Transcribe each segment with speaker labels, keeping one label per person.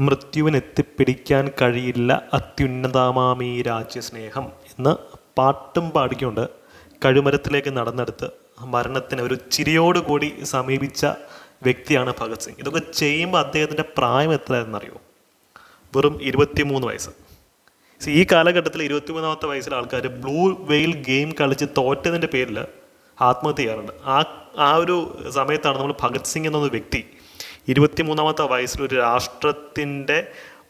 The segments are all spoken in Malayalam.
Speaker 1: മൃത്യുവിന് എത്തിപ്പിടിക്കാൻ കഴിയില്ല അത്യുന്നതാമാമീ രാജ്യസ്നേഹം എന്ന് പാട്ടും പാടിക്കൊണ്ട് കഴുമരത്തിലേക്ക് നടന്നെടുത്ത് മരണത്തിന് ഒരു ചിരിയോടുകൂടി സമീപിച്ച വ്യക്തിയാണ് ഭഗത് സിംഗ്. ഇതൊക്കെ ചെയ്യുമ്പോൾ അദ്ദേഹത്തിന്റെ പ്രായം എത്രയെന്നറിയോ വെറും ഇരുപത്തിമൂന്ന് വയസ്സ്. ഈ കാലഘട്ടത്തിൽ ഇരുപത്തിമൂന്നാമത്തെ വയസ്സിലെ ആൾക്കാർ ബ്ലൂ വെയിൽ ഗെയിം കളിച്ച് തോറ്റതിന്റെ പേരിൽ ആത്മഹത്യ ചെയ്യാറുണ്ട്. ആ ആ ഒരു സമയത്താണ് നമ്മൾ ഭഗത് സിംഗ് എന്നൊരു വ്യക്തി ഇരുപത്തിമൂന്നാമത്തെ വയസ്സിൽ ഒരു രാഷ്ട്രത്തിന്റെ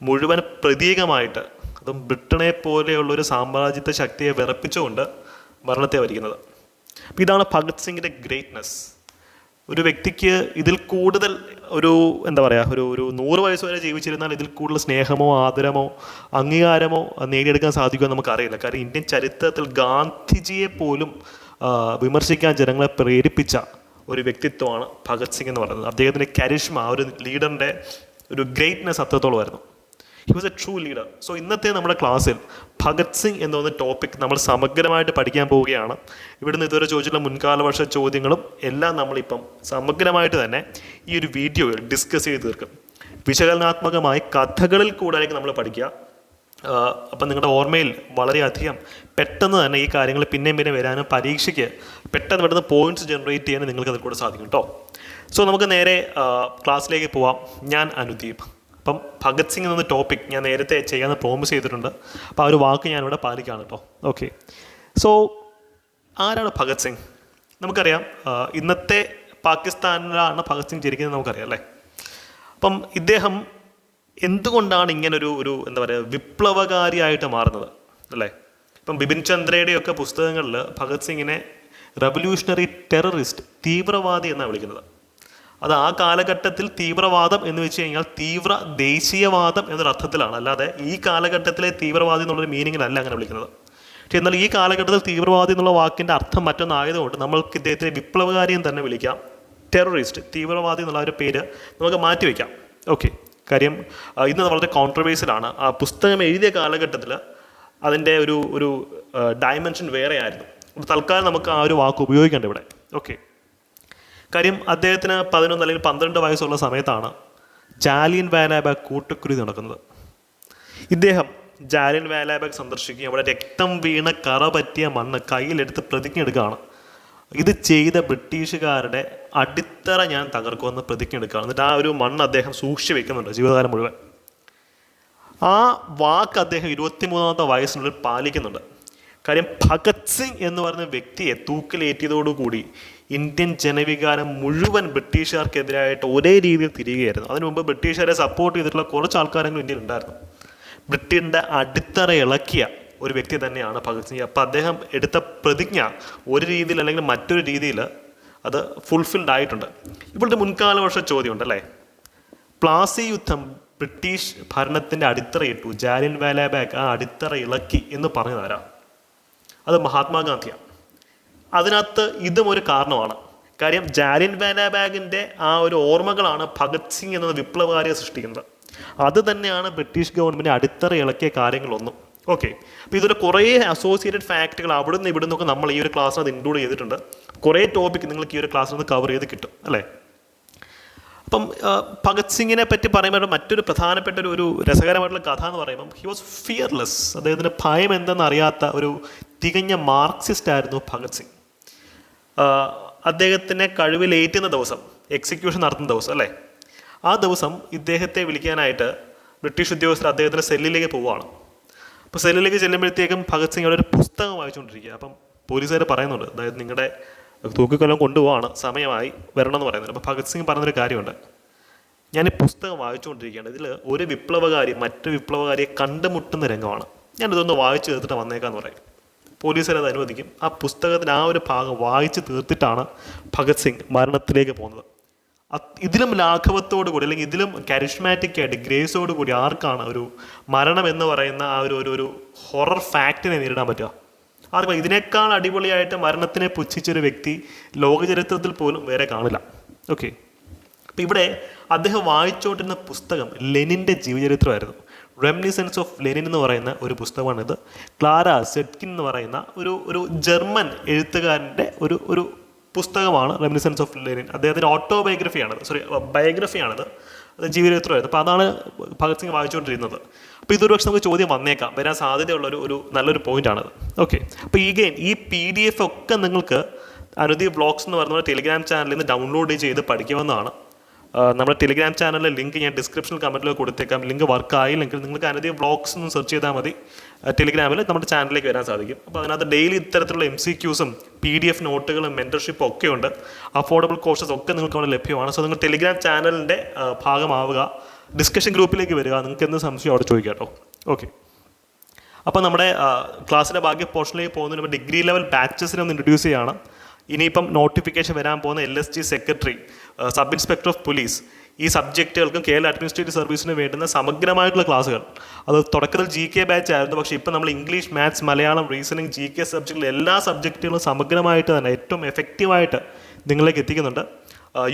Speaker 1: മുഴുവൻ പ്രതീകമായിട്ട് അതും ബ്രിട്ടനെ പോലെയുള്ള ഒരു സാമ്രാജ്യത്വ ശക്തിയെ വിറപ്പിച്ചുകൊണ്ട് മരണത്തെ വരിക്കുന്നത് അപ്പോൾ ഇതാണ് ഭഗത് സിംഗിന്റെ ഗ്രേറ്റ്നെസ് ഒരു വ്യക്തിക്ക് ഇതിൽ കൂടുതൽ ഒരു എന്താ പറയുക ഒരു ഒരു നൂറ് വയസ്സ് വരെ ജീവിച്ചിരുന്നാൽ ഇതിൽ കൂടുതൽ സ്നേഹമോ ആദരമോ അംഗീകാരമോ നേടിയെടുക്കാൻ സാധിക്കുമോ നമുക്കറിയില്ല. കാരണം ഇന്ത്യൻ ചരിത്രത്തിൽ ഗാന്ധിജിയെ പോലും വിമർശിക്കാൻ ജനങ്ങളെ പ്രേരിപ്പിച്ച ഒരു വ്യക്തിത്വമാണ് ഭഗത് സിംഗ് എന്ന് പറയുന്നത്. അദ്ദേഹത്തിന്റെ കരിഷ്മ ഒരു ലീഡറിന്റെ ഒരു greatness അത്രത്തോളമായിരുന്നു he was a true leader so ഇന്നത്തെ നമ്മുടെ ക്ലാസ്സിൽ ഭഗത് സിംഗ് എന്ന് പറയുന്ന ടോപ്പിക് നമ്മൾ സമഗ്രമായിട്ട് പഠിക്കാൻ പോവുകയാണ്. ഇവിടുന്ന് ഇതുവരെ ചോദിച്ചിട്ടുള്ള മുൻകാല വർഷ ചോദ്യങ്ങളും എല്ലാം നമ്മളിപ്പം സമഗ്രമായിട്ട് തന്നെ ഈ ഒരു വീഡിയോയിൽ ഡിസ്കസ് ചെയ്ത് തീർക്കും. വിശകലനാത്മകമായി കഥകളിൽ കൂടായിരിക്കും നമ്മൾ പഠിക്കുക. അപ്പം നിങ്ങളുടെ ഓർമ്മയിൽ വളരെയധികം പെട്ടെന്ന് തന്നെ ഈ കാര്യങ്ങൾ പിന്നെയും പിന്നെ വരാനും പരീക്ഷയ്ക്ക് പെട്ടെന്ന് പെട്ടെന്ന് പോയിന്റ്സ് ജനറേറ്റ് ചെയ്യാൻ നിങ്ങൾക്ക് അതിൽ കൂടെ സാധിക്കും കേട്ടോ സോ നമുക്ക് നേരെ ക്ലാസ്സിലേക്ക് പോവാം. ഞാൻ അനുദീപ്. അപ്പം ഭഗത് സിംഗ് എന്ന ടോപ്പിക് ഞാൻ നേരത്തെ ചെയ്യാമെന്ന് പ്രോമിസ് ചെയ്തിട്ടുണ്ട്. അപ്പോൾ ആ ഒരു വാക്ക് ഞാനിവിടെ പാലിക്കുകയാണ് കേട്ടോ ഓക്കെ സോ ആരാണ് ഭഗത് സിംഗ്? നമുക്കറിയാം ഇന്നത്തെ പാകിസ്ഥാനിലാണ് ഭഗത് സിംഗ് ജനിക്കുന്നത് നമുക്കറിയാം അല്ലേ? അപ്പം ഇദ്ദേഹം എന്തുകൊണ്ടാണ് ഇങ്ങനൊരു ഒരു എന്താ പറയുക വിപ്ലവകാരിയായിട്ട് മാറുന്നത്? അല്ലേ? ഇപ്പം ബിപിൻ ചന്ദ്രയുടെയൊക്കെ പുസ്തകങ്ങളിൽ ഭഗത് സിംഗിനെ റവല്യൂഷണറി ടെററിസ്റ്റ് തീവ്രവാദി എന്നാണ് വിളിക്കുന്നത്. അത് ആ കാലഘട്ടത്തിൽ തീവ്രവാദം എന്ന് വെച്ച് കഴിഞ്ഞാൽ തീവ്ര ദേശീയവാദം എന്നൊരർത്ഥത്തിലാണ് അല്ലാതെ ഈ കാലഘട്ടത്തിലെ തീവ്രവാദി എന്നുള്ളൊരു മീനിങ്ങിലല്ല അങ്ങനെ വിളിക്കുന്നത്. പക്ഷേ എന്നാൽ ഈ കാലഘട്ടത്തിൽ തീവ്രവാദി എന്നുള്ള വാക്കിന്റെ അർത്ഥം മറ്റൊന്നായതുകൊണ്ട് നമ്മൾക്ക് ഇദ്ദേഹത്തെ വിപ്ലവകാരിയും തന്നെ വിളിക്കാം. ടെററിസ്റ്റ് തീവ്രവാദി എന്നുള്ള ഒരു പേര് നമുക്ക് മാറ്റി മാറ്റിവെക്കാം ഓക്കെ കാര്യം ഇന്ന് വളരെ കോൺട്രവേഴ്സിലാണ് ആ പുസ്തകം എഴുതിയ കാലഘട്ടത്തിൽ അതിന്റെ ഒരു ഒരു ഡയമെൻഷൻ വേറെ ആയിരുന്നു തൽക്കാലം നമുക്ക് ആ ഒരു വാക്ക് ഉപയോഗിക്കേണ്ട ഇവിടെ. ഓക്കെ കാര്യം അദ്ദേഹത്തിന് പതിനൊന്ന് അല്ലെങ്കിൽ പന്ത്രണ്ട് വയസ്സുള്ള സമയത്താണ് ജാലിയൻ വാലാബാഗ് കൂട്ടക്കുരുതി നടക്കുന്നത്. ഇദ്ദേഹം ജാലിയൻ വാലാബാഗ് സന്ദർശിക്കുകയും അവിടെ രക്തം വീണ കറ പറ്റിയ മണ്ണ് കയ്യിലെടുത്ത് പ്രതിജ്ഞ എടുക്കുകയാണ്. ഇത് ചെയ്ത ബ്രിട്ടീഷുകാരുടെ അടിത്തറ ഞാൻ തകർക്കുമെന്ന് പ്രതിജ്ഞ എടുക്കുകയാണ്. എന്നിട്ട് ആ ഒരു മണ്ണ് അദ്ദേഹം സൂക്ഷിച്ചു വെക്കുന്നുണ്ട് ജീവിതകാലം മുഴുവൻ. ആ വാക്ക് അദ്ദേഹം ഇരുപത്തിമൂന്നാമത്തെ വയസ്സിനുള്ളിൽ പാലിക്കുന്നുണ്ട്. കാര്യം ഭഗത് സിംഗ് എന്ന് പറയുന്ന വ്യക്തിയെ തൂക്കിലേറ്റിയതോടുകൂടി ഇന്ത്യൻ ജനവികാരം മുഴുവൻ ബ്രിട്ടീഷുകാർക്കെതിരായിട്ട് ഒരേ രീതിയിൽ തിരികെയായിരുന്നു അതിനു മുമ്പ് ബ്രിട്ടീഷുകാരെ സപ്പോർട്ട് ചെയ്തിട്ടുള്ള കുറച്ച് ആൾക്കാരെങ്കിലും ഇന്ത്യയിൽ ഉണ്ടായിരുന്നു. ബ്രിട്ടന്റെ അടിത്തറ ഇളക്കിയ ഒരു വ്യക്തി തന്നെയാണ് ഭഗത് സിംഗ്. അപ്പം അദ്ദേഹം എടുത്ത പ്രതിജ്ഞ ഒരു രീതിയിൽ അല്ലെങ്കിൽ മറ്റൊരു രീതിയിൽ അത് ഫുൾഫിൽഡ് ആയിട്ടുണ്ട്. ഇപ്പോഴത്തെ മുൻകാല വർഷ ചോദ്യമുണ്ട് അല്ലേ? പ്ലാസി യുദ്ധം ബ്രിട്ടീഷ് ഭരണത്തിന്റെ അടിത്തറയിട്ടു ജാലിൻ വാലാബാഗ് ആ അടിത്തറ ഇളക്കി എന്ന് പറഞ്ഞതാരാ? അത് മഹാത്മാഗാന്ധിയാണ്. അതിനകത്ത് ഇതും ഒരു കാരണമാണ്. കാര്യം ജാലിൻ വാലാബാഗിന്റെ ആ ഒരു ഓർമ്മകളാണ് ഭഗത് സിംഗ് എന്ന വിപ്ലവകാരിയെ സൃഷ്ടിക്കുന്നത്. അത് തന്നെയാണ് ബ്രിട്ടീഷ് ഗവൺമെന്റ് അടിത്തറ ഇളക്കിയ കാര്യങ്ങളൊന്നും. ഓക്കെ. അപ്പോൾ ഇതൊരു കുറേ അസോസിയേറ്റഡ് ഫാക്റ്റുകൾ അവിടെ നിന്ന് ഇവിടെ നിന്നൊക്കെ നമ്മൾ ഈ ഒരു ക്ലാസ്സിനകത്ത് ഇൻക്ലൂഡ് ചെയ്തിട്ടുണ്ട്. കുറേ ടോപ്പിക് നിങ്ങൾക്ക് ഈ ഒരു ക്ലാസ്സിൽ നിന്ന് കവർ ചെയ്ത് കിട്ടും. അല്ലേ? അപ്പം ഭഗത് സിംഗിനെ പറ്റി പറയുമ്പോൾ മറ്റൊരു പ്രധാനപ്പെട്ട ഒരു ഒരു രസകരമായിട്ടുള്ള കഥ എന്ന് പറയുമ്പം ഹി വാസ് ഫിയർലെസ് അദ്ദേഹത്തിന് ഭയം എന്തെന്ന് അറിയാത്ത ഒരു തികഞ്ഞ മാർക്സിസ്റ്റ് ആയിരുന്നു ഭഗത് സിംഗ്. അദ്ദേഹത്തിനെ കഴിവിലേറ്റുന്ന ദിവസം എക്സിക്യൂഷൻ നടത്തുന്ന ദിവസം അല്ലേ? ആ ദിവസം ഇദ്ദേഹത്തെ വിളിക്കാനായിട്ട് ബ്രിട്ടീഷ് ഉദ്യോഗസ്ഥർ അദ്ദേഹത്തിന്റെ സെല്ലിലേക്ക് പോവുകയാണ്. അപ്പോൾ സെല്ലിലേക്ക് ചെല്ലുമ്പോഴത്തേക്കും ഭഗത് സിംഗ് അവിടെ ഒരു പുസ്തകം വായിച്ചുകൊണ്ടിരിക്കുക അപ്പം പോലീസുകാർ പറയുന്നുണ്ട് അതായത് നിങ്ങളുടെ തൂക്കിക്കൊല്ലം കൊണ്ടുപോവാണ് സമയമായി വരണം എന്ന് പറയുന്നത് അപ്പോൾ ഭഗത് സിംഗ് പറഞ്ഞൊരു കാര്യമുണ്ട്. ഞാൻ ഈ പുസ്തകം വായിച്ചുകൊണ്ടിരിക്കുകയാണ്. ഇതിൽ ഒരു വിപ്ലവകാരി മറ്റു വിപ്ലവകാരിയെ കണ്ടുമുട്ടുന്ന രംഗമാണ്. ഞാനിതൊന്ന് വായിച്ചു തീർത്തിട്ട് വന്നേക്കാന്ന് പറയും. പോലീസുകാർ അത് അനുവദിക്കും. ആ പുസ്തകത്തിന് ആ ഒരു ഭാഗം വായിച്ച് തീർത്തിട്ടാണ് ഭഗത് സിംഗ് മരണത്തിലേക്ക് പോകുന്നത്. ഇതിലും ലാഘവത്തോടു കൂടി അല്ലെങ്കിൽ ഇതിലും കരിഷ്മാറ്റിക് ആയിട്ട് ഗ്രേസോട് കൂടി ആർക്കാണ് ഒരു മരണം എന്ന് പറയുന്ന ആ ഒരു ഒരു ഹൊറർ ഫാക്റ്റിനെ നേരിടാൻ പറ്റുക? ആർക്കും ഇതിനേക്കാൾ അടിപൊളിയായിട്ട് മരണത്തിനെ പുച്ഛിച്ചൊരു വ്യക്തി ലോകചരിത്രത്തിൽ പോലും വേറെ കാണില്ല. ഓക്കെ അപ്പം ഇവിടെ അദ്ദേഹം വായിച്ചോണ്ടിരുന്ന പുസ്തകം ലെനിന്റെ ജീവചരിത്രമായിരുന്നു റെമിനിസൻസ് ഓഫ് ലെനിൻ എന്ന് പറയുന്ന ഒരു പുസ്തകമാണിത്. ക്ലാര സെറ്റ്കിൻ എന്ന് പറയുന്ന ഒരു ഒരു ജർമ്മൻ എഴുത്തുകാരന്റെ ഒരു ഒരു പുസ്തകമാണ് റെമിനിസൻസ് ഓഫ് ലെനിൻ അദ്ദേഹത്തിന്റെ ഓട്ടോബയോഗ്രഫിയാണത് സോറി ബയോഗ്രഫിയാണത് അത് ജീവിതത്തിലായിരുന്നു അപ്പോൾ അതാണ് ഭഗത് സിംഗ് വായിച്ചുകൊണ്ടിരുന്നത്. അപ്പോൾ ഇതൊരു പക്ഷേ നമുക്ക് ചോദ്യം വന്നേക്കാം. വരാൻ സാധ്യതയുള്ള ഒരു ഒരു നല്ലൊരു പോയിന്റാണത് ഓക്കെ അപ്പോൾ ഈ ഗെയിം ഈ പി ഡി എഫ് ഒക്കെ നിങ്ങൾക്ക് അനുദീപ് ബ്ലോഗ്സ് എന്ന് പറയുന്ന ടെലിഗ്രാം ചാനലിൽ നിന്ന് ഡൗൺലോഡ് ചെയ്ത് പഠിക്കാവുന്നതാണ് ആ, നമ്മുടെ ടെലിഗ്രാം ചാനലിലെ ലിങ്ക് ഞാൻ ഡിസ്ക്രിപ്ഷനിൽ കമന്റിൽ കൊടുത്തേക്കാം. ലിങ്ക് വർക്ക് ആയില്ലെങ്കിൽ നിങ്ങൾക്ക് അനധിക ബ്ലോഗ്സ് എന്ന് സെർച്ച് ചെയ്താൽ മതി. ടെലിഗ്രാമിൽ നമ്മുടെ ചാനലിലേക്ക് വരാൻ സാധിക്കും. അപ്പോൾ അതിനകത്ത് ഡെയിലി ഇത്തരത്തിലുള്ള എം സി ക്യൂസും പി ഡി എഫ് നോട്ടുകളും മെന്റർഷിപ്പും ഒക്കെ ഉണ്ട്. അഫോർഡബിൾ കോഴ്സസ് ഒക്കെ നിങ്ങൾക്ക് അവിടെ ലഭ്യമാണ്. സോ നിങ്ങൾ ടെലിഗ്രാം ചാനലിന്റെ ഭാഗമാവുക. ഡിസ്കഷൻ ഗ്രൂപ്പിലേക്ക് വരിക. നിങ്ങൾക്ക് എന്ത് സംശയം അവിടെ ചോദിക്കാം കേട്ടോ. ഓക്കെ അപ്പോൾ നമ്മുടെ ക്ലാസ്സിലെ ബാക്കി പോർഷനിലേക്ക് പോകുന്നതിന് ഡിഗ്രി ലെവൽ ബാച്ചസിനെ ഒന്ന് ഇൻട്രൊഡ്യൂസ് ചെയ്യാണ്. ഇനിയിപ്പം നോട്ടിഫിക്കേഷൻ വരാൻ പോകുന്ന L S G secretary sub inspector of police ഈ സബ്ജക്റ്റുകൾക്കും കേരള അഡ്മിനിസ്ട്രേറ്റീവ് സർവീസിന് വേണ്ടുന്ന സമഗ്രമായിട്ടുള്ള ക്ലാസ്സുകൾ. അത് തുടക്കത്തിൽ ജി കെ ബാച്ച് ആയിരുന്നു. പക്ഷേ ഇപ്പം നമ്മൾ English maths Malayalam reasoning G K സബ്ജക്റ്റിൽ എല്ലാ സബ്ജക്റ്റുകളും സമഗ്രമായിട്ട് തന്നെ ഏറ്റവും എഫക്റ്റീവായിട്ട് നിങ്ങളിലേക്ക് എത്തിക്കുന്നുണ്ട്.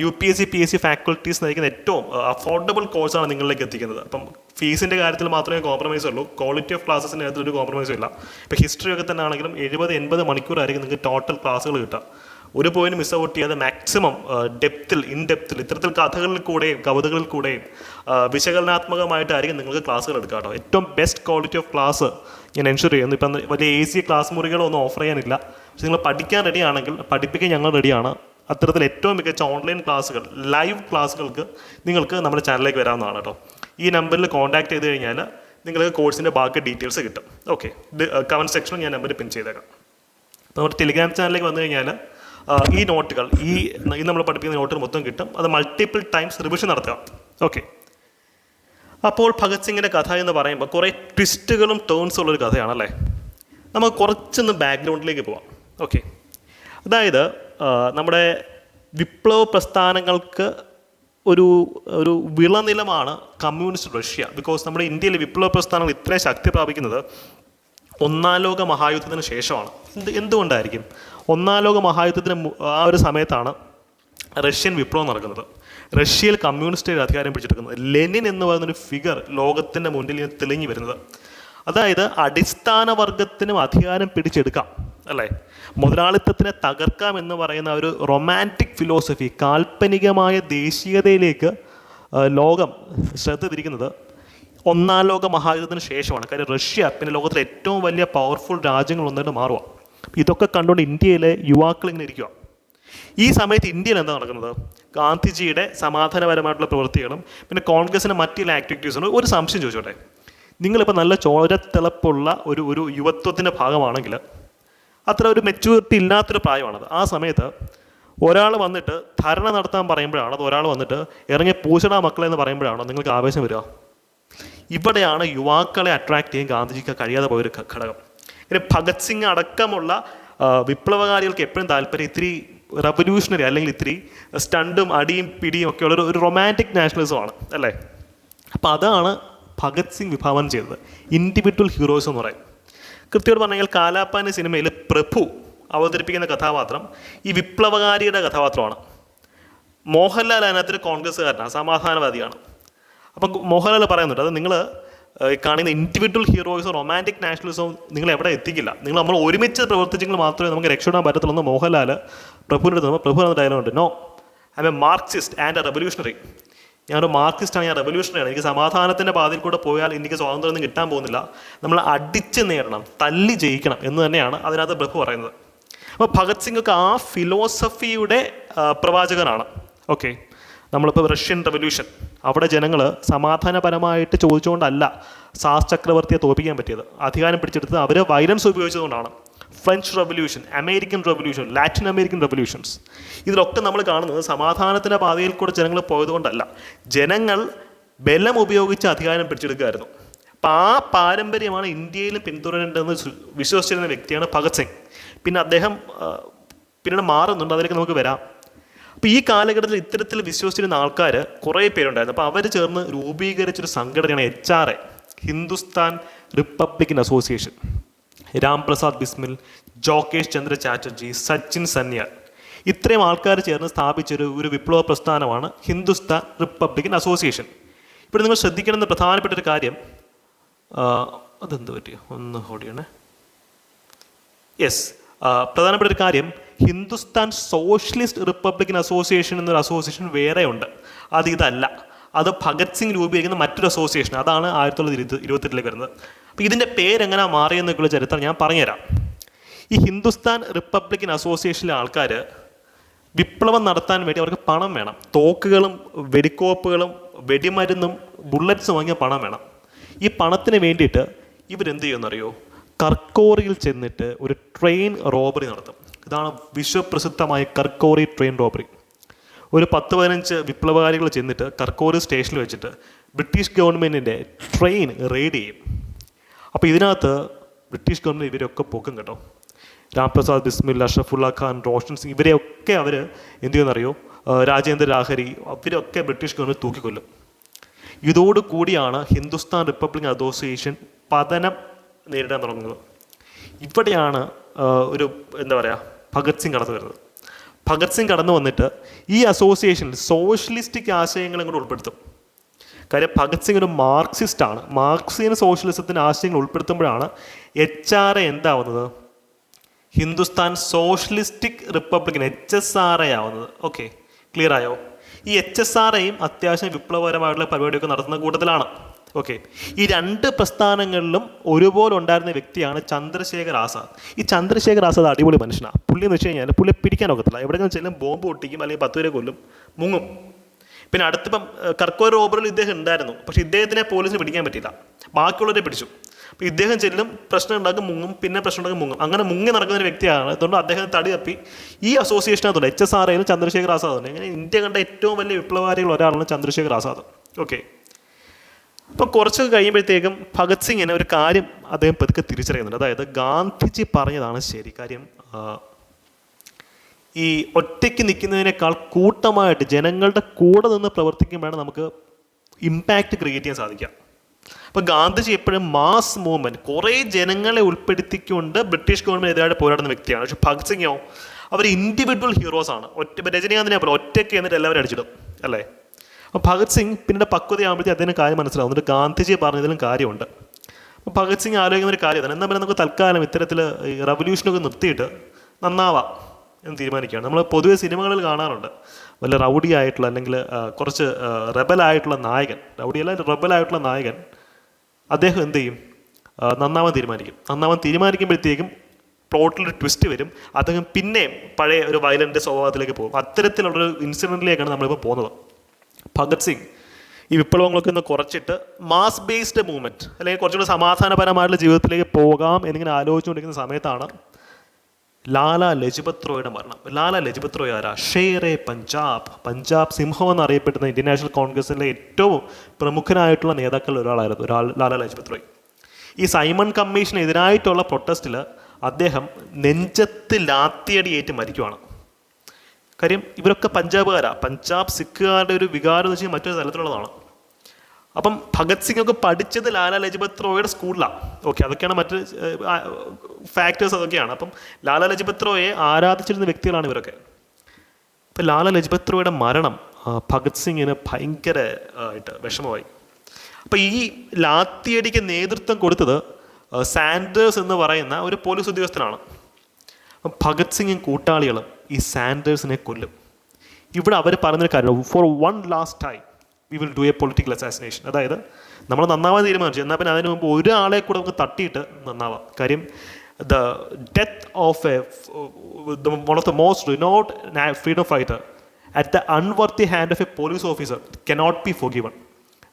Speaker 1: U P S C P S C faculties നയിക്കുന്ന ഏറ്റവും അഫോർഡബിൾ കോഴ്സാണ് നിങ്ങളിലേക്ക് എത്തിക്കുന്നത്. അപ്പം ഫീസിന്റെ കാര്യത്തിൽ മാത്രമേ കോംപ്രമൈസ് ഉള്ളൂ. ക്വാളിറ്റി ഓഫ് ക്ലാസ്സിന്റെ കാര്യത്തിൽ ഒരു കോംപ്രമൈസും ഇല്ല. ഇപ്പോൾ ഹിസ്റ്ററി ഒക്കെ തന്നെ ആണെങ്കിലും എഴുപത് എൺപത് മണിക്കൂറായിരിക്കും നിങ്ങൾക്ക് ടോട്ടൽ ക്ലാസ്സുകൾ കിട്ടുക. ഒരു പോയിന്റ് മിസ് ഔട്ട് ചെയ്യാതെ മാക്സിമം ഡെപ്തിൽ ഇൻ ഡെപ്തിൽ ഇത്തരത്തിൽ കഥകളിൽ കൂടെയും കവിതകളിൽ കൂടെയും വിശകലനാത്മകമായിട്ടായിരിക്കും നിങ്ങൾക്ക് ക്ലാസ്സുകൾ എടുക്കുക കേട്ടോ. ഏറ്റവും ബെസ്റ്റ് ക്വാളിറ്റി ഓഫ് ക്ലാസ് ഞാൻ എൻഷുർ ചെയ്യുന്നു. ഇപ്പം വലിയ എ സി ക്ലാസ് മുറികളൊന്നും ഓഫർ ചെയ്യാനില്ല. പക്ഷെ നിങ്ങൾ പഠിക്കാൻ റെഡിയാണെങ്കിൽ പഠിപ്പിക്കാൻ ഞങ്ങൾ റെഡിയാണ് അത്തരത്തിൽ ഏറ്റവും മികച്ച ഓൺലൈൻ ക്ലാസ്സുകൾ ലൈവ് ക്ലാസ്സുകൾക്ക് നിങ്ങൾക്ക് നമ്മുടെ ചാനലിലേക്ക് വരാവുന്നതാണ് കേട്ടോ. ഈ നമ്പറിൽ കോൺടാക്ട് ചെയ്ത് കഴിഞ്ഞാൽ നിങ്ങൾക്ക് കോഴ്സിന്റെ ബാക്കി ഡീറ്റെയിൽസ് കിട്ടും. ഓക്കെ കമന്റ് സെക്ഷനിൽ ഞാൻ നമ്പർ പിൻ ചെയ്തേക്കാം. അപ്പോൾ നമ്മുടെ ടെലിഗ്രാം ചാനലിലേക്ക് വന്നു കഴിഞ്ഞാൽ ഈ നോട്ടുകൾ ഈ ഇന്ന് നമ്മൾ പഠിപ്പിക്കുന്ന നോട്ടുകൾ മൊത്തം കിട്ടും. അത് മൾട്ടിപ്പിൾ ടൈംസ് റിവിഷൻ നടത്തുക. ഓക്കെ അപ്പോൾ ഭഗത് സിംഗിന്റെ കഥ എന്ന് പറയുമ്പോൾ കുറേ ട്വിസ്റ്റുകളും ടേൺസും ഉള്ളൊരു കഥയാണല്ലേ? നമുക്ക് കുറച്ചൊന്ന് ബാക്ക്ഗ്രൗണ്ടിലേക്ക് പോവാം. ഓക്കെ അതായത് നമ്മുടെ വിപ്ലവ പ്രസ്ഥാനങ്ങൾക്ക് ഒരു ഒരു വിളനിലമാണ് കമ്മ്യൂണിസ്റ്റ് റഷ്യ. ബിക്കോസ് നമ്മുടെ ഇന്ത്യയിലെ വിപ്ലവ പ്രസ്ഥാനങ്ങൾ ഇത്രയും ശക്തി പ്രാപിക്കുന്നത് ഒന്നാം ലോക മഹായുദ്ധത്തിന് ശേഷമാണ്. എന്ത് എന്തുകൊണ്ടായിരിക്കും? ഒന്നാം ലോക മഹായുദ്ധത്തിന് ആ ഒരു സമയത്താണ് റഷ്യൻ വിപ്ലവം നടക്കുന്നത്. റഷ്യയിൽ കമ്മ്യൂണിസ്റ്റ് അധികാരം പിടിച്ചെടുക്കുന്നത്. ലെനിൻ എന്ന് പറയുന്നൊരു ഫിഗർ ലോകത്തിന്റെ മുന്നിൽ തെളിഞ്ഞു വരുന്നത്. അതായത് അടിസ്ഥാന വർഗത്തിനും അധികാരം പിടിച്ചെടുക്കാം. അല്ലേ? മുതലാളിത്തത്തിനെ തകർക്കാം എന്ന് പറയുന്ന ഒരു റൊമാന്റിക് ഫിലോസഫി കാൽപ്പനികമായ ദേശീയതയിലേക്ക് ലോകം ശ്രദ്ധ തിരിക്കുന്നത് ഒന്നാം ലോക മഹായുദ്ധത്തിന് ശേഷമാണ്. കാര്യം റഷ്യ പിന്നെ ലോകത്തിലെ ഏറ്റവും വലിയ പവർഫുൾ രാജ്യങ്ങളൊന്നായിട്ട് മാറുക ഇതൊക്കെ കണ്ടുകൊണ്ട് ഇന്ത്യയിലെ യുവാക്കൾ ഇങ്ങനെ ഇരിക്കുക ഈ സമയത്ത് ഇന്ത്യയിൽ എന്താ നടക്കുന്നത്? ഗാന്ധിജിയുടെ സമാധാനപരമായിട്ടുള്ള പ്രവൃത്തികളും പിന്നെ കോൺഗ്രസിന്റെ മറ്റു ചില ആക്ടിവിറ്റീസും ഒരു സംശയം ചോദിച്ചോട്ടെ? നിങ്ങളിപ്പോൾ നല്ല ചോരത്തിളപ്പുള്ള ഒരു ഒരു യുവത്വത്തിന്റെ ഭാഗമാണെങ്കിൽ അത്ര ഒരു മെച്യൂരിറ്റി ഇല്ലാത്തൊരു പ്രായമാണത്. ആ സമയത്ത് ഒരാൾ വന്നിട്ട് ധരണ നടത്താൻ പറയുമ്പോഴാണ് അത് ഒരാൾ വന്നിട്ട് ഇറങ്ങി പൂച്ചടാ മക്കളെ എന്ന് പറയുമ്പോഴാണോ നിങ്ങൾക്ക് ആവേശം വരിക? ഇവിടെയാണ് യുവാക്കളെ അട്രാക്ട് ചെയ്യാൻ ഗാന്ധിജിക്ക് കഴിയാതെ പോയൊരു ഘടകം. ഇങ്ങനെ ഭഗത് സിംഗ് അടക്കമുള്ള വിപ്ലവകാരികൾക്ക് എപ്പോഴും താല്പര്യം ഇത്തിരി റവല്യൂഷണറി അല്ലെങ്കിൽ ഇത്തിരി സ്റ്റണ്ടും അടിയും പിടിയും ഒക്കെ ഉള്ള ഒരു റൊമാന്റിക് നാഷണലിസമാണ് അല്ലേ? അപ്പോൾ അതാണ് ഭഗത് സിംഗ് വിഭാവനം ചെയ്തത്. ഇൻഡിവിജ്വൽ ഹീറോസ് എന്ന് പറയും. കൃത്യമായിട്ട് പറഞ്ഞാൽ കാലാപ്പാനി സിനിമയിൽ പ്രഭു അവതരിപ്പിക്കുന്ന കഥാപാത്രം ഈ വിപ്ലവകാരിയുടെ കഥാപാത്രമാണ്. മോഹൻലാൽ അതിനകത്തൊരു കോൺഗ്രസ്സുകാരനാണ് സമാധാനവാദിയാണ്. അപ്പം മോഹൻലാൽ പറയുന്നുണ്ട് അത് നിങ്ങൾ കാണുന്ന ഇൻഡിവിജ്വൽ ഹീറോയിസും റൊമാന്റിക് നാഷണലിസവും നിങ്ങൾ എവിടെ എത്തിക്കില്ല. നിങ്ങൾ നമ്മൾ ഒരുമിച്ച് പ്രവർത്തിച്ചെങ്കിൽ മാത്രമേ നമുക്ക് രക്ഷപ്പെടാൻ പറ്റത്തുള്ളൂ മോഹൻലാൽ പ്രഭുവിന്റെ അടുത്ത് പ്രഭു എന്ന ഡയലോഗുണ്ട് no I am a Marxist and a revolutionary ഞാനൊരു മാർക്സിസ്റ്റാണ് ഞാൻ റെവല്യൂഷണറിയാണ് എനിക്ക് സമാധാനത്തിന്റെ പാതയിൽ കൂടെ പോയാൽ എനിക്ക് സ്വാതന്ത്ര്യം ഒന്നും കിട്ടാൻ പോകുന്നില്ല. നമ്മൾ അടിച്ച് നേടണം തല്ലി ജയിക്കണം എന്ന് തന്നെയാണ് അതിനകത്ത് പ്രഭു പറയുന്നത്. അപ്പോൾ ഭഗത് സിംഗ് ഒക്കെ ആ ഫിലോസഫിയുടെ പ്രവാചകനാണ്. ഓക്കെ. നമ്മളിപ്പോൾ റഷ്യൻ റെവല്യൂഷൻ അവിടെ ജനങ്ങൾ സമാധാനപരമായിട്ട് ചോദിച്ചുകൊണ്ടല്ല സാസ് ചക്രവർത്തിയെ തോൽപ്പിക്കാൻ പറ്റിയത്. അധികാരം പിടിച്ചെടുത്തത് അവർ violence ഉപയോഗിച്ചതുകൊണ്ടാണ്. French revolution American revolution Latin American revolutions ഇതിലൊക്കെ നമ്മൾ കാണുന്നത് സമാധാനത്തിന്റെ പാതയിൽ കൂടെ ജനങ്ങൾ പോയതുകൊണ്ടല്ല ജനങ്ങൾ ബലം ഉപയോഗിച്ച് അധികാരം പിടിച്ചെടുക്കുമായിരുന്നു അപ്പം ആ പാരമ്പര്യമാണ് ഇന്ത്യയിലും പിന്തുടരേണ്ടതെന്ന് വിശ്വസിച്ചിരുന്ന വ്യക്തിയാണ് ഭഗത് സിംഗ്. പിന്നെ അദ്ദേഹം പിന്നീട് മാറുന്നുണ്ട് അതിലേക്ക് നമുക്ക് വരാം. അപ്പോൾ ഈ കാലഘട്ടത്തിൽ ഇത്തരത്തിൽ വിശ്വസിച്ചിരുന്ന ആൾക്കാർ കുറേ പേരുണ്ടായിരുന്നു. അപ്പോൾ അവർ ചേർന്ന് രൂപീകരിച്ചൊരു സംഘടനയാണ് H R A Hindustan republican association Ramprasad Bismil ജോകേഷ് Chandra Chatterjee Sachin സന്യ ഇത്രയും ആൾക്കാർ ചേർന്ന് സ്ഥാപിച്ചൊരു ഒരു വിപ്ലവ പ്രസ്ഥാനമാണ് ഹിന്ദുസ്ഥാൻ റിപ്പബ്ലിക്കൻ അസോസിയേഷൻ. ഇവിടെ നിങ്ങൾ ശ്രദ്ധിക്കേണ്ടുന്ന പ്രധാനപ്പെട്ട ഒരു കാര്യം അതെന്ത് പറ്റിയോ ഒന്ന് ഓടിയണേ യെസ് പ്രധാനപ്പെട്ട ഒരു കാര്യം ഹിന്ദുസ്ഥാൻ സോഷ്യലിസ്റ്റ് റിപ്പബ്ലിക്കൻ അസോസിയേഷൻ എന്നൊരു അസോസിയേഷൻ വേറെ ഉണ്ട് അത് ഇതല്ല. അത് ഭഗത് സിംഗ് രൂപീകരിക്കുന്ന മറ്റൊരു അസോസിയേഷൻ അതാണ് ആയിരത്തി തൊള്ളായിരത്തി ഇരുപത്തി ഇരുപത്തെട്ടിലേക്ക് വരുന്നത്. അപ്പോൾ ഇതിന്റെ പേരെങ്ങനെ മാറിയെന്നൊക്കെയുള്ള ചരിത്രം ഞാൻ പറഞ്ഞുതരാം. ഈ ഹിന്ദുസ്ഥാൻ റിപ്പബ്ലിക്കൻ അസോസിയേഷനിലെ ആൾക്കാർ വിപ്ലവം നടത്താൻ വേണ്ടി അവർക്ക് പണം വേണം. തോക്കുകളും വെടിക്കോപ്പുകളും വെടിമരുന്നും ബുള്ളറ്റ്സും വാങ്ങിയ പണം വേണം. ഈ പണത്തിന് വേണ്ടിയിട്ട് ഇവരെന്ത് ചെയ്യുമെന്നറിയോ? കർക്കോറിയിൽ ചെന്നിട്ട് ഒരു ട്രെയിൻ റോബറി നടത്തും. ഇതാണ് വിശ്വപ്രസിദ്ധമായ കർക്കോറി ട്രെയിൻ റോബറി. ഒരു പത്ത് പതിനഞ്ച് വിപ്ലവകാരികൾ ചെന്നിട്ട് കർക്കോറി സ്റ്റേഷനിൽ വെച്ചിട്ട് ബ്രിട്ടീഷ് ഗവൺമെന്റിന്റെ ട്രെയിൻ റെയ്ഡ് ചെയ്യും. അപ്പോൾ ഇതിനകത്ത് ബ്രിട്ടീഷ് ഗവൺമെന്റ് ഇവരൊക്കെ പൊക്കും കേട്ടോ. രാംപ്രസാദ് ബിസ്മിൽ അഷറഫുള്ള ഖാൻ റോഷൻ സിംഗ് ഇവരെയൊക്കെ അവർ എന്ത് ചെയ്യുമെന്നറിയോ ആ, രാജേന്ദ്ര ലാഹരി അവരൊക്കെ ബ്രിട്ടീഷ് ഗവൺമെന്റ് തൂക്കിക്കൊല്ലും. ഇതോടുകൂടിയാണ് ഹിന്ദുസ്ഥാൻ റിപ്പബ്ലിക് അസോസിയേഷൻ പതനം നേരിടാൻ തുടങ്ങുന്നത്. ഇവിടെയാണ് ഒരു എന്താ പറയുക ഭഗത് സിംഗ് കടന്നു വരുന്നത്. ഭഗത് സിംഗ് കടന്നു വന്നിട്ട് ഈ അസോസിയേഷനിൽ സോഷ്യലിസ്റ്റിക് ആശയങ്ങളും കൂടെ ഉൾപ്പെടുത്തും. കാര്യം ഭഗത് സിംഗ് ഒരു മാർക്സിസ്റ്റാണ്. മാർക്സിയൻ സോഷ്യലിസത്തിന്റെ ആശയങ്ങൾ ഉൾപ്പെടുത്തുമ്പോഴാണ് H R A എന്താവുന്നത്? Hindustan socialistic republican H S R A ആവുന്നത്. ഓക്കെ ക്ലിയർ ആയോ? ഈ എച്ച് എസ് ആർ എയും അത്യാവശ്യം വിപ്ലവകരമായിട്ടുള്ള പരിപാടിയൊക്കെ നടത്തുന്ന കൂട്ടത്തിലാണ്. ഓക്കെ ഈ രണ്ട് പ്രസ്ഥാനങ്ങളിലും ഒരുപോലെ ഉണ്ടായിരുന്ന വ്യക്തിയാണ് ചന്ദ്രശേഖർ ആസാദ്. ഈ ചന്ദ്രശേഖർ ആസാദ് അടിപൊളി മനുഷ്യനാണ് പുള്ളി എന്ന് വെച്ച് കഴിഞ്ഞാൽ പുള്ളി പിടിക്കാൻ ഒക്കത്തില്ല. എവിടെയെങ്കിലും ചെല്ലും ബോംബ് പൊട്ടിക്കും അല്ലെങ്കിൽ പത്ത് പേരെ കൊല്ലും മുങ്ങും. പിന്നെ അടുത്തിപ്പം കർക്കോർ റോബറിൽ ഇദ്ദേഹം ഉണ്ടായിരുന്നു. പക്ഷേ ഇദ്ദേഹത്തിനെ പോലീസിന് പിടിക്കാൻ പറ്റിയില്ല. ബാക്കിയുള്ളവരെ പിടിച്ചു. അപ്പോൾ ഇദ്ദേഹം ചെല്ലും പ്രശ്നം ഉണ്ടാക്കും മുങ്ങും പിന്നെ പ്രശ്നം ഉണ്ടാക്കും മുങ്ങും. അങ്ങനെ മുങ്ങി നടക്കുന്ന ഒരു വ്യക്തിയാണ്. അതുകൊണ്ട് അദ്ദേഹം തടി തപ്പി. ഈ അസോസിയേഷനകത്തുണ്ട് എച്ച് എസ് ആർ ആയാലും ചന്ദ്രശേഖർ ആസാദ്. ഇങ്ങനെ ഇന്ത്യ കണ്ട ഏറ്റവും വലിയ വിപ്ലവകാരികൾ ഒരാളാണ് ചന്ദ്രശേഖർ ആസാദ്. ഓക്കെ. അപ്പോൾ കുറച്ച് കഴിയുമ്പോഴത്തേക്കും ഭഗത് സിംഗിന് ഒരു കാര്യം അദ്ദേഹം പതുക്കെ തിരിച്ചറിയുന്നുണ്ട്. അതായത് ഗാന്ധിജി പറഞ്ഞതാണ് ശരി കാര്യം ഈ ഒറ്റയ്ക്ക് നിൽക്കുന്നതിനേക്കാൾ കൂട്ടമായിട്ട് ജനങ്ങളുടെ കൂടെ നിന്ന് പ്രവർത്തിക്കുമ്പോഴാണ് നമുക്ക് ഇമ്പാക്റ്റ് ക്രിയേറ്റ് ചെയ്യാൻ സാധിക്കുക. അപ്പോൾ ഗാന്ധിജി എപ്പോഴും മാസ് മൂവ്മെന്റ് കുറേ ജനങ്ങളെ ഉൾപ്പെടുത്തിക്കൊണ്ട് ബ്രിട്ടീഷ് ഗവൺമെന്റ് എതിരായിട്ട് പോരാടുന്ന വ്യക്തിയാണ്. പക്ഷെ ഭഗത് സിംഗോ അവർ ഇൻഡിവിജ്വൽ ഹീറോസ് ആണ്. ഒറ്റ രജനീകാന്തിനെ പോലെ ഒറ്റയ്ക്ക് എന്നിട്ട് എല്ലാവരും അടിച്ചിടും അല്ലേ? അപ്പോൾ ഭഗത് സിംഗ് പിന്നീട് പക്വതയാകുമ്പോഴത്തേക്ക് അദ്ദേഹം കാര്യം മനസ്സിലാവും. എന്നിട്ട് ഗാന്ധിജി പറഞ്ഞതിലും കാര്യമുണ്ട്. അപ്പോൾ ഭഗത് സിംഗ് ആലോചിക്കുന്ന ഒരു കാര്യം തന്നെ എന്നാൽ പിന്നെ നമുക്ക് തൽക്കാലം ഇത്തരത്തിൽ റവല്യൂഷനൊക്കെ നിർത്തിയിട്ട് നന്നാവാം. എന്ന് തീരുമാനിക്കുകയാണ്. നമ്മൾ പൊതുവെ സിനിമകളിൽ കാണാറുണ്ട്. വല്ല റൗഡി ആയിട്ടുള്ള അല്ലെങ്കിൽ കുറച്ച് റെബലായിട്ടുള്ള നായകൻ റൗഡിയല്ല റെബലായിട്ടുള്ള നായകൻ അദ്ദേഹം എന്ത് ചെയ്യും? നന്നാവാൻ തീരുമാനിക്കും. നന്നാവാൻ തീരുമാനിക്കുമ്പോഴത്തേക്കും പ്ലോട്ടിലൊരു ട്വിസ്റ്റ് വരും. അദ്ദേഹം പിന്നെയും പഴയ ഒരു വയലന്റ് സ്വഭാവത്തിലേക്ക് പോകും. അത്തരത്തിലുള്ളൊരു ഇൻസിഡന്റിലേക്കാണ് നമ്മളിപ്പോൾ പോകുന്നത്. ഭഗത് സിംഗ് ഈ വിപ്ലവങ്ങളൊക്കെ ഒന്ന് കുറച്ചിട്ട് മാസ് ബേസ്ഡ് മൂവ്മെന്റ് അല്ലെങ്കിൽ കുറച്ചുകൂടി സമാധാനപരമായിട്ടുള്ള ജീവിതത്തിലേക്ക് പോകാം എന്നിങ്ങനെ ആലോചിച്ചുകൊണ്ടിരിക്കുന്ന സമയത്താണ് ലാല ലജ്പത് റോയുടെ മരണം. ലാല ലജ്പത് റോയ് ആരാ? ഷേറെ പഞ്ചാബ്. പഞ്ചാബ് സിംഹം എന്നറിയപ്പെടുന്ന ഇന്ത്യൻ നാഷണൽ കോൺഗ്രസിലെ ഏറ്റവും പ്രമുഖനായിട്ടുള്ള നേതാക്കളിൽ ഒരാളായിരുന്നു ഒരാൾ ലാല ലജ്പത് റോയ് ഈ സൈമൺ കമ്മീഷനെതിരായിട്ടുള്ള പ്രൊട്ടസ്റ്റിൽ അദ്ദേഹം നെഞ്ചത്ത് ലാത്തിയടിയേറ്റ് മരിക്കുവാണ്. കാര്യം ഇവരൊക്കെ പഞ്ചാബുകാരാ. പഞ്ചാബ് സിഖുകാരുടെ ഒരു വികാരം എന്ന് വെച്ചാൽ മറ്റൊരു തലത്തിലുള്ളതാണ് അപ്പം ഭഗത് സിംഗ് ഒക്കെ പഠിച്ചത് ലാല ലജ്പത് റോയുടെ സ്കൂളിലാണ് ഓക്കെ അതൊക്കെയാണ് മറ്റ് ഫാക്ടേഴ്സ് അതൊക്കെയാണ്. അപ്പം ലാല ലജ്പത് റോയെ ആരാധിച്ചിരുന്ന വ്യക്തികളാണ് ഇവരൊക്കെ. അപ്പം ലാല ലജ്പത് റോയുടെ മരണം ഭഗത് സിംഗിന് ഭയങ്കര ആയിട്ട് വിഷമമായി. അപ്പം ഈ ലാത്തിയടിക്ക് നേതൃത്വം കൊടുത്തത് സാൻഡേഴ്സ് എന്ന് പറയുന്ന ഒരു പോലീസ് ഉദ്യോഗസ്ഥനാണ്. ഭഗത് സിംഗും കൂട്ടാളികളും ഈ സാൻഡേഴ്സിനെ കൊല്ലും. ഇവിടെ അവർ പറഞ്ഞൊരു കാര്യം for one last time we will do a political assassination അതായത് നമ്മൾ നന്നാവാൻ തീരുമാനിച്ചു. എന്നാൽ പിന്നെ അതിന് മുമ്പ് ഒരാളെ കൂടെ നമുക്ക് തട്ടിയിട്ട് നന്നാവാം. കാര്യം the death of a, the, one of the most renowned freedom fighter. At the unworthy hand of a police officer cannot be forgiven.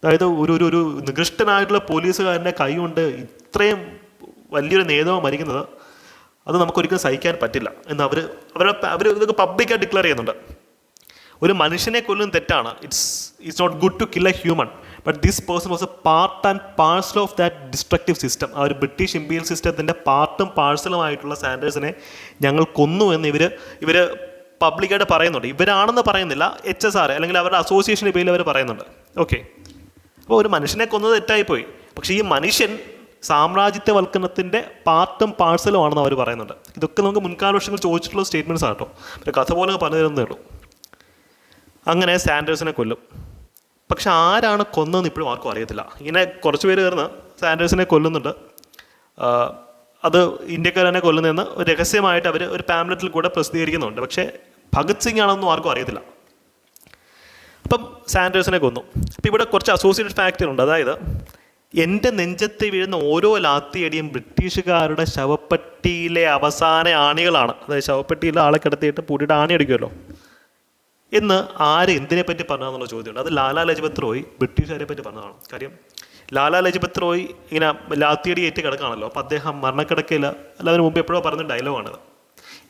Speaker 1: അതായത് ഒരു ഒരു ഒരു നികൃഷ്ടനായിട്ടുള്ള പോലീസുകാരന്റെ കൈ കൊണ്ട് ഇത്രയും വലിയൊരു നേതാവ് മരിക്കുന്നത് അത് നമുക്കൊരിക്കലും സഹിക്കാൻ പറ്റില്ല എന്ന് അവർ അവരെ അവർ ഇതൊക്കെ പബ്ലിക്കായി ഡിക്ലെയർ ചെയ്യുന്നുണ്ട്. ഒരു മനുഷ്യനെ കൊല്ലും തെറ്റാണ്. It's it's not good to kill a human but this person was a part and parcel of that destructive system ആ ഒരു ബ്രിട്ടീഷ് ഇമ്പീരിയൽ സിസ്റ്റത്തിന്റെ പാർട്ടും പാഴ്സലുമായിട്ടുള്ള സാൻഡേഴ്സിനെ ഞങ്ങൾ കൊന്നു എന്ന് ഇവർ ഇവർ പബ്ലിക്കായിട്ട് പറയുന്നുണ്ട്. ഇവരാണെന്ന് പറയുന്നില്ല. എച്ച് എസ് ആർ അല്ലെങ്കിൽ അവരുടെ അസോസിയേഷന്റെ പേരിൽ അവർ പറയുന്നുണ്ട്. ഓക്കെ അപ്പോൾ ഒരു മനുഷ്യനെ കൊന്നത് തെറ്റായിപ്പോയി. പക്ഷേ ഈ മനുഷ്യൻ സാമ്രാജ്യത്വവൽക്കരണത്തിന്റെ പാർട്ടും പാഴ്സലും ആണെന്ന് അവർ പറയുന്നുണ്ട്. ഇതൊക്കെ നമുക്ക് മുൻകാല വർഷങ്ങൾ ചോദിച്ചിട്ടുള്ള സ്റ്റേറ്റ്മെന്റ്സ് ആട്ടോ ഒരു കഥ പോലെ പറഞ്ഞു തരുന്നേ ഉള്ളൂ. അങ്ങനെ സാൻഡേഴ്സിനെ കൊല്ലും. പക്ഷെ ആരാണ് കൊന്നതെന്ന് ഇപ്പോഴും ആർക്കും അറിയത്തില്ല. ഇങ്ങനെ കുറച്ച് പേര് കയറുന്ന സാൻഡേഴ്സിനെ കൊല്ലുന്നുണ്ട്. അത് ഇന്ത്യക്കാരനെ കൊല്ലുന്നതെന്ന് രഹസ്യമായിട്ട് അവർ ഒരു പാംലറ്റിൽ കൂടെ പ്രസിദ്ധീകരിക്കുന്നുണ്ട്. പക്ഷേ ഭഗത് സിംഗ് ആണെന്നും ആർക്കും അറിയത്തില്ല. അപ്പം സാൻഡേഴ്സിനെ കൊന്നു. അപ്പം ഇവിടെ കുറച്ച് അസോസിയേറ്റഡ് ഫാക്ടർ ഉണ്ട്. അതായത് എന്റെ നെഞ്ചത്ത് വീഴുന്ന ഓരോ ലാത്തിയടിയും ബ്രിട്ടീഷുകാരുടെ ശവപ്പെട്ടിയിലെ അവസാന ആണികളാണ്. അതായത് ശവപ്പെട്ടിയിൽ ആളെ കിടത്തിയിട്ട് പൂട്ടിയിട്ട് ആണി അടിക്കുമല്ലോ എന്ന് ആര് എന്തിനെ പറ്റി പറഞ്ഞതെന്നുള്ള ചോദ്യമുണ്ട്. അത് ലാലാ ലജപത് റോയ് ബ്രിട്ടീഷുകാരെ പറ്റി പറഞ്ഞതാണ്. കാര്യം ലാലാ ലജപത് റോയ് ഇങ്ങനെ ലാത്തിയടി ഏറ്റ് കിടക്കുകയാണല്ലോ. അപ്പോൾ അദ്ദേഹം മരണക്കിടക്കയിൽ അല്ല അതിന് മുമ്പ് എപ്പോഴോ പറഞ്ഞ ഡയലോഗാണിത്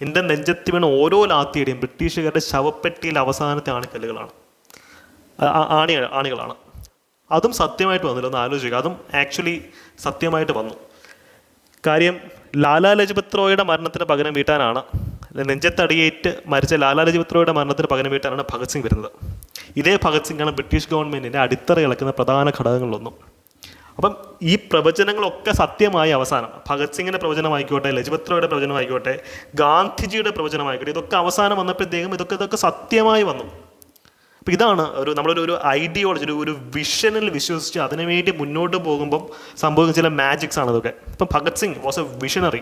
Speaker 1: എന്റെ നെഞ്ചത്ത് വീണ ഓരോ ലാത്തിയടിയും ബ്രിട്ടീഷുകാരുടെ ശവപ്പെട്ടിയിൽ അവസാനത്തെ ആണിക്കല്ലുകളാണ്. ആണി ആണികളാണ്. അതും സത്യമായിട്ട് വന്നില്ല. ഒന്ന് ആലോചിക്കുക. അതും ആക്ച്വലി സത്യമായിട്ട് വന്നു. കാര്യം ലാലാ ലജപത് റോയുടെ മരണത്തിന് പകരം വീട്ടാനാണ് നെഞ്ചത്തടിയേറ്റ് മരിച്ച ലാലാലജി ലജപത് മരണത്തിന് പകരം വീട്ടാണ് ഭഗത് സിംഗ് വരുന്നത്. ഇതേ ഭഗത് സിംഗാണ് ബ്രിട്ടീഷ് ഗവൺമെന്റിന്റെ അടിത്തറ ഇളക്കുന്ന പ്രധാന ഘടകങ്ങളിലൊന്നും. അപ്പം ഈ പ്രവചനങ്ങളൊക്കെ സത്യമായ അവസാനം. ഭഗത് സിംഗിന്റെ പ്രവചനമായിക്കോട്ടെ ലജിപത്രയുടെ പ്രവചനമായിക്കോട്ടെ ഗാന്ധിജിയുടെ പ്രവചനമായിക്കോട്ടെ ഇതൊക്കെ അവസാനം വന്നപ്പോഴത്തേക്കും ഇതൊക്കെ ഇതൊക്കെ സത്യമായി വന്നു. അപ്പം ഇതാണ് ഒരു നമ്മളൊരു ഒരു ഐഡിയോളജി ഒരു ഒരു വിഷനിൽ വിശ്വസിച്ച് അതിനുവേണ്ടി മുന്നോട്ട് പോകുമ്പം സംഭവിക്കുന്ന ചില മാജിക്സ് ആണ് ഇതൊക്കെ ഇപ്പം Bhagat Singh was a visionary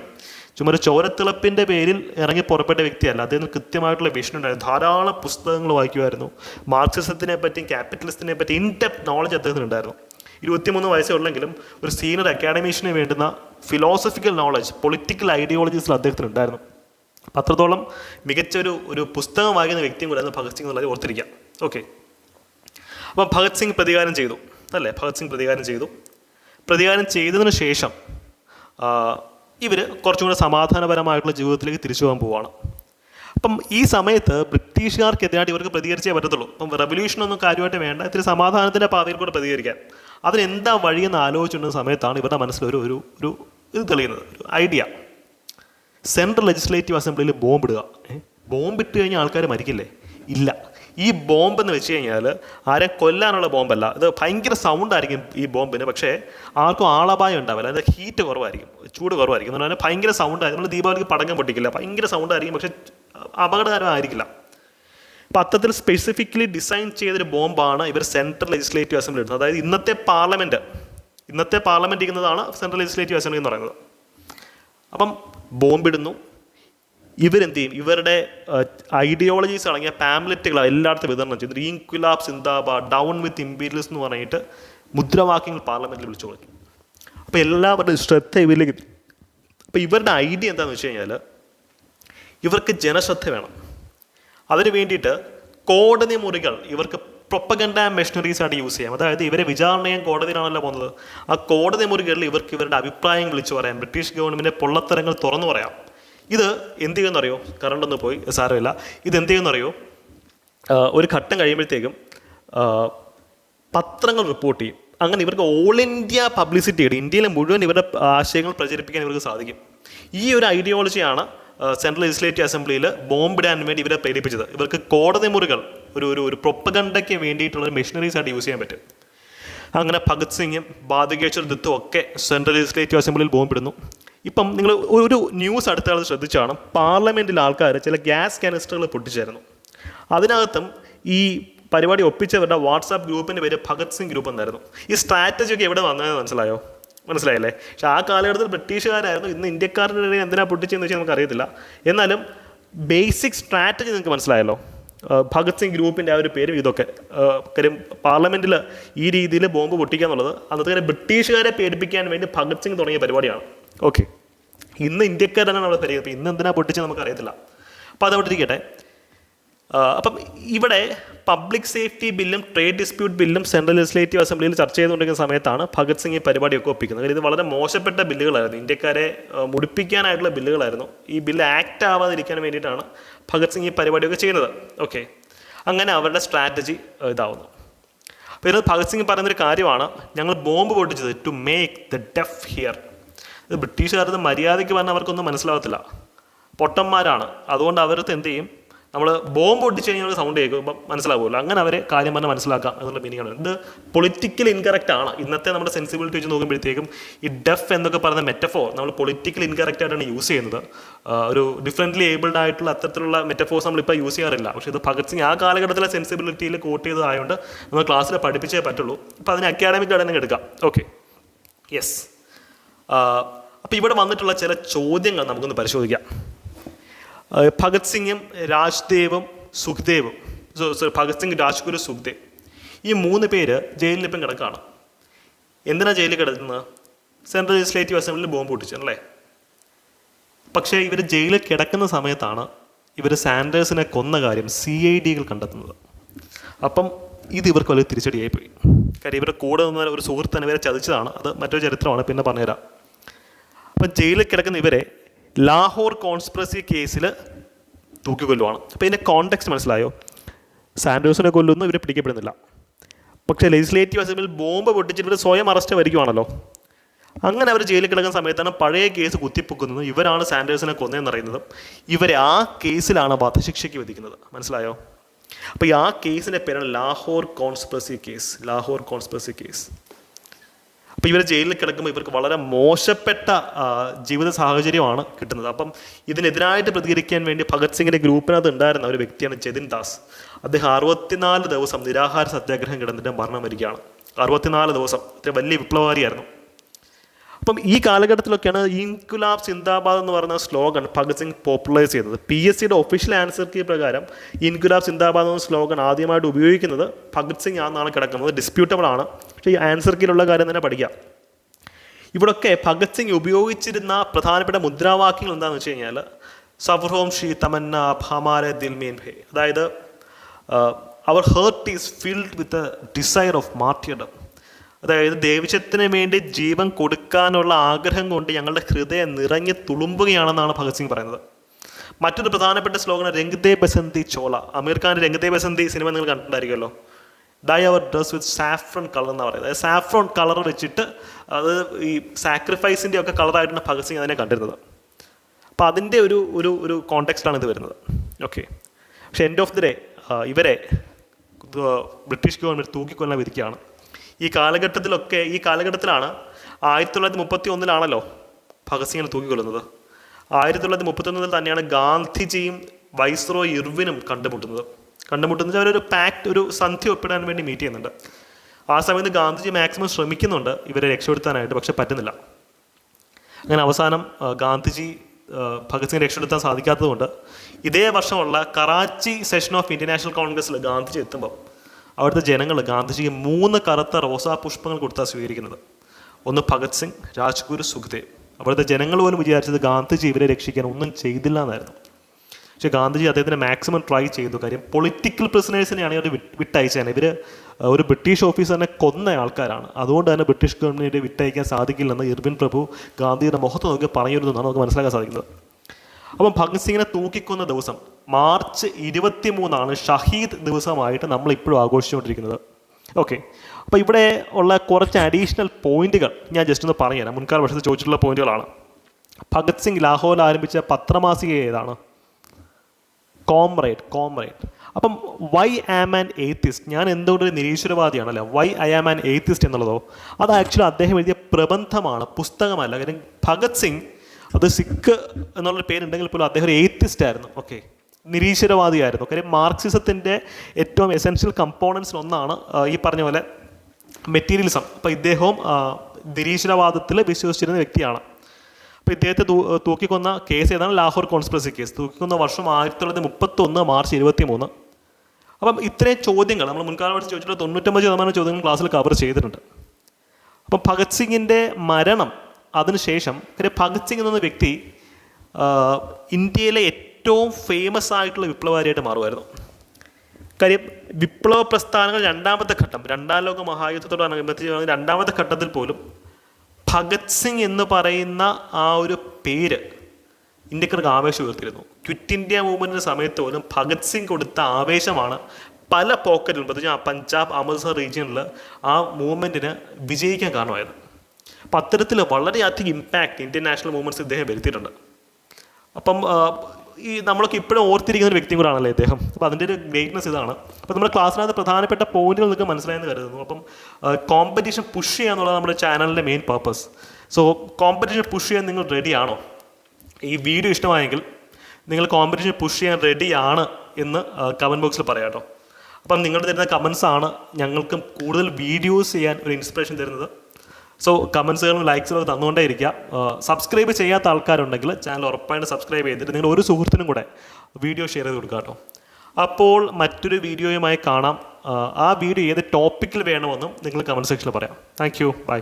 Speaker 1: ചുമ്മാ ഒരു ചോരത്തിളപ്പിന്റെ പേരിൽ ഇറങ്ങി പുറപ്പെട്ട വ്യക്തിയല്ല. അദ്ദേഹത്തിന് കൃത്യമായിട്ടുള്ള വിഷൻ ഉണ്ടായിരുന്നു. ധാരാളം പുസ്തകങ്ങൾ വായിക്കുമായിരുന്നു. മാർക്സിസത്തിനെ പറ്റിയും ക്യാപിറ്റലിസത്തിനെ പറ്റി ഇൻ ഡെപ്ത് നോളജ് അദ്ദേഹത്തിന് ഉണ്ടായിരുന്നു ഇരുപത്തിമൂന്ന് വയസ്സേ ഉള്ളെങ്കിലും ഒരു സീനിയർ അക്കാഡമീഷ്യന് വേണ്ടുന്ന ഫിലോസഫിക്കൽ നോളജ് പൊളിറ്റിക്കൽ ഐഡിയോളജീസിൽ അദ്ദേഹത്തിന് ഉണ്ടായിരുന്നു അപ്പം അത്രത്തോളം മികച്ച ഒരു ഒരു പുസ്തകം വായിക്കുന്ന വ്യക്തിയും കൂടെ ഭഗത് സിംഗ് എന്നുള്ളത് ഓർത്തിരിക്കാം. ഓക്കെ അപ്പം ഭഗത് സിംഗ് പ്രതികാരം ചെയ്തു. അല്ലേ? ഭഗത് സിംഗ് പ്രതികാരം ചെയ്തു. പ്രതികാരം ചെയ്തതിന് ശേഷം ഇവർ കുറച്ചും കൂടെ സമാധാനപരമായിട്ടുള്ള ജീവിതത്തിലേക്ക് തിരിച്ചു പോകാൻ പോവാണ്. അപ്പം ഈ സമയത്ത് ബ്രിട്ടീഷുകാർക്കെതിരായിട്ട് ഇവർക്ക് പ്രതികരിച്ചേ പറ്റത്തുള്ളൂ. അപ്പം റെവല്യൂഷനൊന്നും കാര്യമായിട്ട് വേണ്ട. ഇത്തിരി സമാധാനത്തിന്റെ പാതയിൽ കൂടെ പ്രതികരിക്കാൻ. അതിനെന്താ വഴിയെന്ന് ആലോചിച്ചിട്ടുള്ള സമയത്താണ് ഇവരുടെ മനസ്സിൽ ഒരു ഒരു ഇത് തെളിയുന്നത്. ഒരു ഐഡിയ. സെൻട്രൽ ലെജിസ്ലേറ്റീവ് അസംബ്ലിയിൽ ബോംബിടുക ബോംബ് ബോംബിട്ട് കഴിഞ്ഞാൽ ആൾക്കാർ മരിക്കില്ലേ? ഇല്ല. ഈ ബോംബ് എന്ന് വെച്ച് കഴിഞ്ഞാൽ ആരെ കൊല്ലാനുള്ള ബോംബല്ല. ഇത് ഭയങ്കര സൗണ്ട് ആയിരിക്കും ഈ ബോംബിന്. പക്ഷേ ആർക്കും ആളപായം ഉണ്ടാവില്ല. അതിന്റെ ഹീറ്റ് കുറവായിരിക്കും. ചൂട് കുറവായിരിക്കും. എന്ന് പറഞ്ഞാൽ ഭയങ്കര സൗണ്ട് ആയിരിക്കും. നമ്മൾ ദീപാവലിക്ക് പടങ്ങാൻ പൊട്ടിക്കില്ല. ഭയങ്കര സൗണ്ട് ആയിരിക്കും. പക്ഷേ അപകടകരമായിരിക്കില്ല അപ്പം അത്തരത്തിൽ സ്പെസിഫിക്കലി ഡിസൈൻ ചെയ്തൊരു ബോംബാണ് ഇവർ സെൻട്രൽ ലെജിസ്ലേറ്റീവ് അസംബ്ലി ഇടുന്നത്. അതായത് ഇന്നത്തെ പാർലമെന്റ് ഇന്നത്തെ പാർലമെന്റ് ഇരിക്കുന്നതാണ് സെൻട്രൽ ലെജിസ്ലേറ്റീവ് അസംബ്ലി എന്ന് പറയുന്നത്. അപ്പം ബോംബിടുന്നു ഇവരെന്ത് ചെയ്യും? ഇവരുടെ ഐഡിയോളജീസ് അടങ്ങിയ പാംലെറ്റുകൾ എല്ലായിടത്തും വിതരണം ചെയ്തു. ഇൻക്വിലാബ് സിന്ദാബാദ് ഡൗൺ വിത്ത് ഇമ്പീരിയൽസ് എന്ന് പറഞ്ഞിട്ട് മുദ്രാവാക്യങ്ങൾ പാർലമെന്റിൽ വിളിച്ചു കൊടുക്കും അപ്പോൾ എല്ലാവരുടെയും ശ്രദ്ധ ഇവരിലേക്ക് അപ്പോൾ ഇവരുടെ ഐഡിയ എന്താണെന്ന് വെച്ച് കഴിഞ്ഞാൽ ഇവർക്ക് ജനശ്രദ്ധ വേണം. അതിന് വേണ്ടിയിട്ട് കോടതി മുറികൾ ഇവർക്ക് പ്രൊപ്പഗണ്ട മെഷീനറീസ് ആയിട്ട് യൂസ് ചെയ്യാം. അതായത് ഇവരെ വിചാരണ ചെയ്യാൻ കോടതിയിലാണല്ലോ പോകുന്നത്. ആ കോടതി മുറികളിൽ ഇവർക്ക് ഇവരുടെ അഭിപ്രായം വിളിച്ചു പറയാം. ബ്രിട്ടീഷ് ഗവൺമെന്റ് പൊള്ളത്തരങ്ങൾ തുറന്നു പറയാം. ഇത് എന്ത് ചെയ്യുമെന്നറിയോ? കറണ്ട് ഒന്ന് പോയി സാരമില്ല. ഇത് എന്ത് ചെയ്യുമെന്നറിയോ? ഒരു ഘട്ടം കഴിയുമ്പോഴത്തേക്കും പത്രങ്ങൾ റിപ്പോർട്ട് ചെയ്യും. അങ്ങനെ ഇവർക്ക് ഓൾ ഇന്ത്യ പബ്ലിസിറ്റി കിട്ടും. ഇന്ത്യയിലെ മുഴുവൻ ഇവരുടെ ആശയങ്ങൾ പ്രചരിപ്പിക്കാൻ ഇവർക്ക് സാധിക്കും. ഈ ഒരു ഐഡിയോളജിയാണ് സെൻട്രൽ ലെജിസ്ലേറ്റീവ് അസംബ്ലിയിൽ ബോംബിടാൻ വേണ്ടി ഇവരെ പ്രേരിപ്പിച്ചത്. ഇവർക്ക് കോടതി മുറികൾ ഒരു ഒരു ഒരു പ്രൊപ്പഗണ്ടയ്ക്ക് വേണ്ടിയിട്ടുള്ള മെഷീനറീസ് ആയിട്ട് യൂസ് ചെയ്യാൻ പറ്റും. അങ്ങനെ ഭഗത് സിംഗും ബാധകേശ്വർ ദത്തും ഒക്കെ സെൻട്രൽ ലെജിസ്ലേറ്റീവ് അസംബ്ലിയിൽ ബോംബിടുന്നു. ഇപ്പം നിങ്ങൾ ഒരു ന്യൂസ് അടുത്ത കാലത്ത് ശ്രദ്ധിച്ചാണ് പാർലമെന്റിൽ ആൾക്കാർ ചില ഗ്യാസ് കാനിസ്റ്ററുകൾ പൊട്ടിച്ചായിരുന്നു അതിനകത്തും ഈ പരിപാടി ഒപ്പിച്ചവരുടെ വാട്സാപ്പ് ഗ്രൂപ്പിന്റെ പേര് ഭഗത് സിംഗ് ഗ്രൂപ്പ് എന്നായിരുന്നു. ഈ സ്ട്രാറ്റജി ഒക്കെ എവിടെ വന്നതെന്ന് മനസ്സിലായോ? മനസ്സിലായല്ലേ? പക്ഷേ ആ കാലഘട്ടത്തിൽ ബ്രിട്ടീഷുകാരായിരുന്നു ഇന്ന് ഇന്ത്യക്കാരുടെ ഇടയിൽ എന്തിനാണ് പൊട്ടിച്ചെന്ന് വെച്ചാൽ നമുക്ക് അറിയത്തില്ല എന്നാലും ബേസിക് സ്ട്രാറ്റജി നിങ്ങൾക്ക് മനസ്സിലായല്ലോ. ഭഗത് സിംഗ് ഗ്രൂപ്പിന്റെ ആ ഒരു പേരും ഇതൊക്കെ. കാര്യം പാർലമെന്റിൽ ഈ രീതിയിൽ ബോംബ് പൊട്ടിക്കുക എന്നുള്ളത് അന്നത്തെ ബ്രിട്ടീഷുകാരെ പേടിപ്പിക്കാൻ വേണ്ടി ഭഗത് സിംഗ് തുടങ്ങിയ പരിപാടിയാണ്. ഓക്കെ. ഇന്ന് ഇന്ത്യക്കാരാണ് അവിടെ പരിഗണിക്കുന്നത് ഇന്ന് എന്തിനാ പൊട്ടിച്ചത് നമുക്ക് അറിയത്തില്ല അപ്പോൾ അതവിടെ ഇരിക്കട്ടെ. അപ്പം ഇവിടെ പബ്ലിക് സേഫ്റ്റി ബില്ലും ട്രേഡ് ഡിസ്പ്യൂട്ട് ബില്ലും സെൻട്രൽ ലെജിസ്ലേറ്റീവ് അസംബ്ലിയിൽ ചർച്ച ചെയ്തുകൊണ്ടിരിക്കുന്ന സമയത്താണ് ഭഗത് സിംഗ് ഈ പരിപാടിയൊക്കെ ഒപ്പിക്കുന്നത്. കാര്യം ഇത് വളരെ മോശപ്പെട്ട ബില്ലുകളായിരുന്നു. ഇന്ത്യക്കാരെ മുടിപ്പിക്കാനായിട്ടുള്ള ബില്ലുകളായിരുന്നു. ഈ ബില്ല് ആക്റ്റ് ആവാതിരിക്കാൻ വേണ്ടിയിട്ടാണ് ഭഗത് സിംഗ് ഈ പരിപാടിയൊക്കെ ചെയ്യുന്നത്. ഓക്കെ അങ്ങനെ അവരുടെ സ്ട്രാറ്റജി ഇതാവുന്നു. അപ്പോൾ ഇതിനകത്ത് ഭഗത് സിംഗ് പറയുന്നൊരു കാര്യമാണ്. ഞങ്ങൾ bomb പൊട്ടിച്ചത് to make the deaf hear ഇത് ബ്രിട്ടീഷുകാരത് മര്യാദയ്ക്ക് പറഞ്ഞാൽ അവർക്കൊന്നും മനസ്സിലാവത്തില്ല. പൊട്ടന്മാരാണ്. അതുകൊണ്ട് അവരത് എന്ത് ചെയ്യും? നമ്മൾ ബോംബ് പൊട്ടിച്ച് കഴിഞ്ഞാൽ സൗണ്ട് കേൾക്കുമ്പോൾ മനസ്സിലാവുമല്ലോ. അങ്ങനെ അവരെ കാര്യം പറഞ്ഞാൽ മനസ്സിലാക്കാം എന്നുള്ള മീനിങ്ങാണ് ഇത് പൊളിറ്റിക്കൽ ഇൻകറക്റ്റ് ആണ്. ഇന്നത്തെ നമ്മുടെ സെൻസിബിലിറ്റി വെച്ച് നോക്കുമ്പോഴത്തേക്കും ഈ ഡെഫ് എന്നൊക്കെ പറയുന്ന മെറ്റഫോർ നമ്മൾ പൊളിറ്റിക്കൽ ഇൻകറക്റ്റ് ആയിട്ടാണ് യൂസ് ചെയ്യുന്നത്. ഒരു ഡിഫറെന്റ്ലി ഏബിൾഡ് ആയിട്ടുള്ള അത്തരത്തിലുള്ള മെറ്റഫോഴ്സ് നമ്മളിപ്പോൾ യൂസ് ചെയ്യാറില്ല. പക്ഷേ ഇത് ഭഗത് സിംഗ് ആ കാലഘട്ടത്തിലെ സെൻസിബിലിറ്റിയിൽ കോട്ട് ചെയ്തതായതുകൊണ്ട് നമ്മൾ ക്ലാസ്സിൽ പഠിപ്പിച്ചേ പറ്റുള്ളൂ. അപ്പോൾ അതിന് അക്കാഡമിക് തന്നെ എടുക്കാം. ഓക്കെ യെസ് അപ്പോൾ ഇവിടെ വന്നിട്ടുള്ള ചില ചോദ്യങ്ങൾ നമുക്കൊന്ന് പരിശോധിക്കാം. ഭഗത് സിംഗും രാജ്ദേവും സുഖ്ദേവും. So so Bhagat Singh Rajguru Sukhdev. ഈ മൂന്ന് പേര് ജയിലിൽ ഇപ്പം കിടക്കുകയാണ് എന്തിനാണ് ജയിലിൽ കിടക്കുന്നത്? സെൻട്രൽ ലെജിസ്ലേറ്റീവ് അസംബ്ലിയിൽ ബോംബ് പൊട്ടിച്ചല്ലേ പക്ഷേ ഇവർ ജയിലിൽ കിടക്കുന്ന സമയത്താണ് ഇവർ സാൻഡേഴ്സിനെ കൊന്ന കാര്യം സി ഐ ഡികൾ കണ്ടെത്തുന്നത്. അപ്പം ഇത് ഇവർക്ക് വലിയ തിരിച്ചടിയായി പോയി. കാര്യം ഇവരുടെ കൂടെ നിന്ന ഒരു സുഹൃത്തിന് ഇവരെ ചതിച്ചതാണ്. അത് മറ്റൊരു ചരിത്രമാണ്. പിന്നെ പറഞ്ഞുതരാം. അപ്പം ജയിലിൽ കിടക്കുന്ന ഇവരെ ലാഹോർ കോൺസ്പ്രസി കേസിൽ തൂക്കിക്കൊല്ലുവാണ്. അപ്പോൾ ഇതിന്റെ കോണ്ടെക്സ്റ്റ് മനസ്സിലായോ? സാൻഡേഴ്സിനെ കൊല്ലുന്നു ഇവരെ പിടിക്കപ്പെടുന്നില്ല. പക്ഷേ ലെജിസ്ലേറ്റീവ് അസംബ്ലിയിൽ ബോംബ് പൊട്ടിച്ചിട്ട് ഇവർ സ്വയം അറസ്റ്റ് വരികയാണല്ലോ അങ്ങനെ അവർ ജയിലിൽ കിടക്കുന്ന സമയത്താണ് പഴയ കേസ് കുത്തിപ്പൊക്കുന്നത്. ഇവരാണ് സാൻഡേഴ്സിനെ കൊന്നതെന്നറിയുന്നത് ഇവരെ ആ കേസിലാണ് വധശിക്ഷയ്ക്ക് വിധിക്കുന്നത്. മനസ്സിലായോ? അപ്പോൾ ഈ ആ കേസിന്റെ പേരാണ് Lahore conspiracy case. Lahore conspiracy case. അപ്പോൾ ഇവർ ജയിലിൽ കിടക്കുമ്പോൾ ഇവർക്ക് വളരെ മോശപ്പെട്ട ജീവിത സാഹചര്യമാണ് കിട്ടുന്നത്. അപ്പം ഇതിനെതിരായിട്ട് പ്രതികരിക്കാൻ വേണ്ടി ഭഗത് സിംഗിന്റെ ഗ്രൂപ്പിനകത്ത് ഉണ്ടായിരുന്ന ഒരു വ്യക്തിയാണ് ജതിൻ ദാസ്. അദ്ദേഹം അറുപത്തിനാല് ദിവസം നിരാഹാര സത്യാഗ്രഹം കിടന്നിട്ട് മരണം വരികയാണ്. അറുപത്തിനാല് ദിവസം. അത്ര വലിയ വിപ്ലവകാരിയായിരുന്നു. അപ്പം ഈ കാലഘട്ടത്തിലൊക്കെയാണ് ഇൻകുലാബ് സിന്ദാബാദ് എന്ന് പറയുന്ന സ്ലോഗൻ ഭഗത് സിംഗ് പോപ്പുലൈസ് ചെയ്തത്. പി എസ് സിയുടെ ഒഫീഷ്യൽ ആൻസർ കീ പ്രകാരം ഇൻകുലാബ് സിന്ദാബാദ് എന്ന സ്ലോഗൻ ആദ്യമായിട്ട് ഉപയോഗിക്കുന്നത് ഭഗത് സിംഗ് ആണെന്നാണ് കിടക്കുന്നത്. ഡിസ്പ്യൂട്ടബിൾ ആണ്. പക്ഷേ ഈ ആൻസർ കീയിലുള്ള കാര്യം തന്നെ പഠിക്കാം. ഇവിടൊക്കെ ഭഗത് സിംഗ് ഉപയോഗിച്ചിരുന്ന പ്രധാനപ്പെട്ട മുദ്രാവാക്യങ്ങൾ എന്താണെന്ന് വെച്ച് കഴിഞ്ഞാൽ സഫർഹോം ഷീ തമന്ന ഭാമാരെ ദിൽമീൻ ഭേ അതായത് our heart is filled with desire of martyrdom അതായത് ദേവിശത്തിന് വേണ്ടി ജീവൻ കൊടുക്കാനുള്ള ആഗ്രഹം കൊണ്ട് ഞങ്ങളുടെ ഹൃദയം നിറഞ്ഞു തുളുമ്പുകയാണെന്നാണ് ഭഗത് സിംഗ് പറയുന്നത്. മറ്റൊരു പ്രധാനപ്പെട്ട സ്ലോഗൻ രംഗദേ ബസന്തി ചോള. അമീർ ഖാന്റെ രംഗത്തെ ബസന്തി സിനിമ നിങ്ങൾ കണ്ടിട്ടുണ്ടായിരിക്കുമല്ലോ. Dye our dress with saffron colour എന്ന് പറയുന്നത്. അതായത് സാഫ്രോൺ കളർ വെച്ചിട്ട് അത് ഈ സാക്രിഫൈസിന്റെ ഒക്കെ കളറായിട്ടാണ് ഭഗത് സിംഗ് അതിനെ കണ്ടിരുന്നത്. അപ്പോൾ അതിന്റെ ഒരു ഒരു ഒരു കോണ്ടെക്സ്റ്റാണ് ഇത് വരുന്നത്. ഓക്കെ പക്ഷേ എൻഡ് ഓഫ് ദി ഡേ ഇവരെ ബ്രിട്ടീഷ് ഗവൺമെന്റ് തൂക്കിക്കൊല്ലാൻ വിധിക്കുകയാണ്. ഈ കാലഘട്ടത്തിലൊക്കെ ഈ കാലഘട്ടത്തിലാണ് ആയിരത്തി തൊള്ളായിരത്തി മുപ്പത്തി ഒന്നിലാണല്ലോ ഭഗത് സിംഗിനെ തൂക്കിക്കൊള്ളുന്നത് ആയിരത്തി തൊള്ളായിരത്തി മുപ്പത്തി ഒന്നിൽ തന്നെയാണ് ഗാന്ധിജിയും വൈസ്രോ ഇർവിനും കണ്ടുമുട്ടുന്നത്. കണ്ടുമുട്ടുന്നത് അവരൊരു പാക്ട് ഒരു സന്ധി ഒപ്പിടാൻ വേണ്ടി മീറ്റ് ചെയ്യുന്നുണ്ട്. ആ സമയത്ത് ഗാന്ധിജി മാക്സിമം ശ്രമിക്കുന്നുണ്ട് ഇവരെ രക്ഷപ്പെടുത്താനായിട്ട് പക്ഷെ പറ്റുന്നില്ല. അങ്ങനെ അവസാനം ഗാന്ധിജി ഭഗത് സിംഗ് രക്ഷപ്പെടുത്താൻ സാധിക്കാത്തതുകൊണ്ട് ഇതേ വർഷമുള്ള Karachi session of Indian national കോൺഗ്രസ്സിൽ ഗാന്ധിജി എത്തുമ്പോൾ അവിടുത്തെ ജനങ്ങൾ ഗാന്ധിജിക്ക് മൂന്ന് കറുത്ത റോസാ പുഷ്പങ്ങൾ കൊടുത്താണ് സ്വീകരിക്കുന്നത്. ഒന്ന് ഭഗത് സിംഗ് രാജ്ഗുരു സുഖ്ദേവ്. അവിടുത്തെ ജനങ്ങൾ പോലും വിചാരിച്ചത് ഗാന്ധിജി ഇവരെ രക്ഷിക്കാൻ ഒന്നും ചെയ്തില്ല എന്നായിരുന്നു പക്ഷേ ഗാന്ധിജി അദ്ദേഹത്തിന് മാക്സിമം ട്രൈ ചെയ്തു. കാര്യം പൊളിറ്റിക്കൽ പ്രിസണേഴ്സിനെയാണ് ഇവർ വിട്ടയച്ചത്. ഇവർ ഒരു ബ്രിട്ടീഷ് ഓഫീസറിനെ കൊന്ന ആൾക്കാരാണ്. അതുകൊണ്ട് തന്നെ ബ്രിട്ടീഷ് ഗവൺമെന്റിനെ വിട്ടയക്കാൻ സാധിക്കില്ലെന്ന് ഇർവിൻ പ്രഭു ഗാന്ധിയുടെ മുഖത്ത് നോക്കി പറഞ്ഞിരുന്നതാണ് നമുക്ക് മനസ്സിലാക്കാൻ സാധിക്കുന്നത്. അപ്പം ഭഗത് സിംഗിനെ തൂക്കിക്കൊന്ന ദിവസം മാർച്ച് ഇരുപത്തി മൂന്നാണ് ഷഹീദ് ദിവസമായിട്ട് നമ്മൾ ഇപ്പോഴും ആഘോഷിച്ചുകൊണ്ടിരിക്കുന്നത്. ഓക്കെ അപ്പോൾ ഇവിടെ ഉള്ള കുറച്ച് അഡീഷണൽ പോയിന്റുകൾ ഞാൻ ജസ്റ്റ് ഒന്ന് പറഞ്ഞുതരാം. മുൻകാല വർഷത്തിൽ ചോദിച്ചിട്ടുള്ള പോയിന്റുകളാണ് ഭഗത് സിംഗ് ലാഹോറിൽ ആരംഭിച്ച പത്രമാസിക ഏതാണ്? Comrade comrade. അപ്പം വൈ ആം ആൻ എയ്ത്തിസ്റ്റ് ഞാൻ എന്തുകൊണ്ട് നിരീശ്വരവാദിയാണല്ലേ? Why I am an atheist എന്നുള്ളതോ? അത് ആക്ച്വലി അദ്ദേഹം എഴുതിയ പ്രബന്ധമാണ് പുസ്തകമല്ല. കാര്യം ഭഗത് സിംഗ് അത് സിഖ് എന്നുള്ളൊരു പേരുണ്ടെങ്കിൽ പോലും അദ്ദേഹം ഒരു എയ്ത്തിസ്റ്റ് ആയിരുന്നു. ഓക്കെ നിരീശ്വരവാദിയായിരുന്നു. കാര്യം മാർക്സിസത്തിന്റെ ഏറ്റവും എസെൻഷ്യൽ കമ്പോണൻസിൽ ഒന്നാണ് ഈ പറഞ്ഞ പോലെ മെറ്റീരിയലിസം അപ്പോൾ ഇദ്ദേഹവും നിരീശ്വരവാദത്തിൽ വിശ്വസിച്ചിരുന്ന വ്യക്തിയാണ്. അപ്പോൾ ഇദ്ദേഹത്തെ തൂക്കിക്കൊന്ന കേസ് ഏതാണ്? ലാഹോർ കോൺസ്പ്രസി കേസ് തൂക്കിക്കൊന്ന വർഷം ആയിരത്തി തൊള്ളായിരത്തി മുപ്പത്തൊന്ന് മാർച്ച് ഇരുപത്തി മൂന്ന് അപ്പം ഇത്രയും ചോദ്യങ്ങൾ നമ്മൾ മുൻകാലമായിട്ട് ചോദിച്ചിട്ടുള്ള തൊണ്ണൂറ്റൊമ്പത് ശതമാനം ചോദ്യങ്ങൾ ക്ലാസ്സിൽ കവർ ചെയ്തിട്ടുണ്ട്. അപ്പം ഭഗത് സിംഗിന്റെ മരണം അതിനുശേഷം ഭഗത് സിംഗ് എന്ന വ്യക്തി ഇന്ത്യയിലെ ഏറ്റവും ഫേമസ് ആയിട്ടുള്ള വിപ്ലവകാരിയായിട്ട് മാറുമായിരുന്നു. കാര്യം വിപ്ലവ പ്രസ്ഥാനങ്ങൾ രണ്ടാമത്തെ ഘട്ടം രണ്ടാം ലോക മഹായുദ്ധത്തോടനുബന്ധിച്ച് രണ്ടാമത്തെ ഘട്ടത്തിൽ പോലും ഭഗത് സിംഗ് എന്ന് പറയുന്ന ആ ഒരു പേര് ഇന്ത്യക്കാർക്ക് ആവേശം ഉയർത്തിയിരുന്നു. ക്വിറ്റ് ഇന്ത്യ മൂവ്മെന്റിന്റെ സമയത്ത് പോലും ഭഗത് സിംഗ് കൊടുത്ത ആവേശമാണ് പല പോക്കറ്റിലും പ്രത്യേകിച്ച് ആ പഞ്ചാബ് അമൃത്സർ റീജിയനിൽ ആ മൂവ്മെന്റിന് വിജയിക്കാൻ കാരണമായത്. അപ്പം അത്തരത്തിൽ വളരെയധികം ഇമ്പാക്റ്റ് ഇന്ത്യൻ നാഷണൽ മൂവ്മെന്റ്സ് ഇദ്ദേഹം വരുത്തിയിട്ടുണ്ട്. അപ്പം ഈ നമ്മളൊക്കെ ഇപ്പോഴും ഓർത്തിരിക്കുന്ന ഒരു വ്യക്തിയും കൂടാണല്ലേ ഇദ്ദേഹം. അപ്പോൾ അതിന്റെ ഒരു ഗ്രേറ്റ്നസ് ഇതാണ്. അപ്പോൾ നമ്മുടെ ക്ലാസ്സിനകത്ത് പ്രധാനപ്പെട്ട പോയിന്റുകൾ നിങ്ങൾക്ക് മനസ്സിലായെന്ന് കരുതുന്നു. അപ്പം കോമ്പറ്റീഷൻ പുഷ് ചെയ്യുക എന്നുള്ളത് നമ്മുടെ ചാനലിന്റെ main purpose so competition push ചെയ്യാൻ നിങ്ങൾ റെഡിയാണോ ഈ വീഡിയോ ഇഷ്ടമായെങ്കിൽ നിങ്ങൾ കോമ്പറ്റീഷൻ പുഷ് ചെയ്യാൻ റെഡിയാണ് എന്ന് കമന്റ് ബോക്സിൽ പറയാം കേട്ടോ. അപ്പം നിങ്ങൾ തരുന്ന കമൻസാണ് ഞങ്ങൾക്ക് കൂടുതൽ വീഡിയോസ് ചെയ്യാൻ ഒരു ഇൻസ്പിറേഷൻ തരുന്നത്. സോ കമൻസുകളും ലൈക്സുകളും ഒക്കെ തന്നുകൊണ്ടേ ഇരിക്കുക സബ്സ്ക്രൈബ് ചെയ്യാത്ത ആൾക്കാരുണ്ടെങ്കിൽ ചാനൽ ഉറപ്പായിട്ട് സബ്സ്ക്രൈബ് ചെയ്തിട്ട് നിങ്ങൾ ഒരു സുഹൃത്തിനും കൂടെ വീഡിയോ ഷെയർ ചെയ്ത് കൊടുക്കുക കേട്ടോ. അപ്പോൾ മറ്റൊരു വീഡിയോയുമായി കാണാം. ആ, വീഡിയോ ഏത് ടോപ്പിക്കിൽ വേണമെന്നും നിങ്ങൾ കമന്റ് സെക്ഷനിൽ പറയാം. Thank you by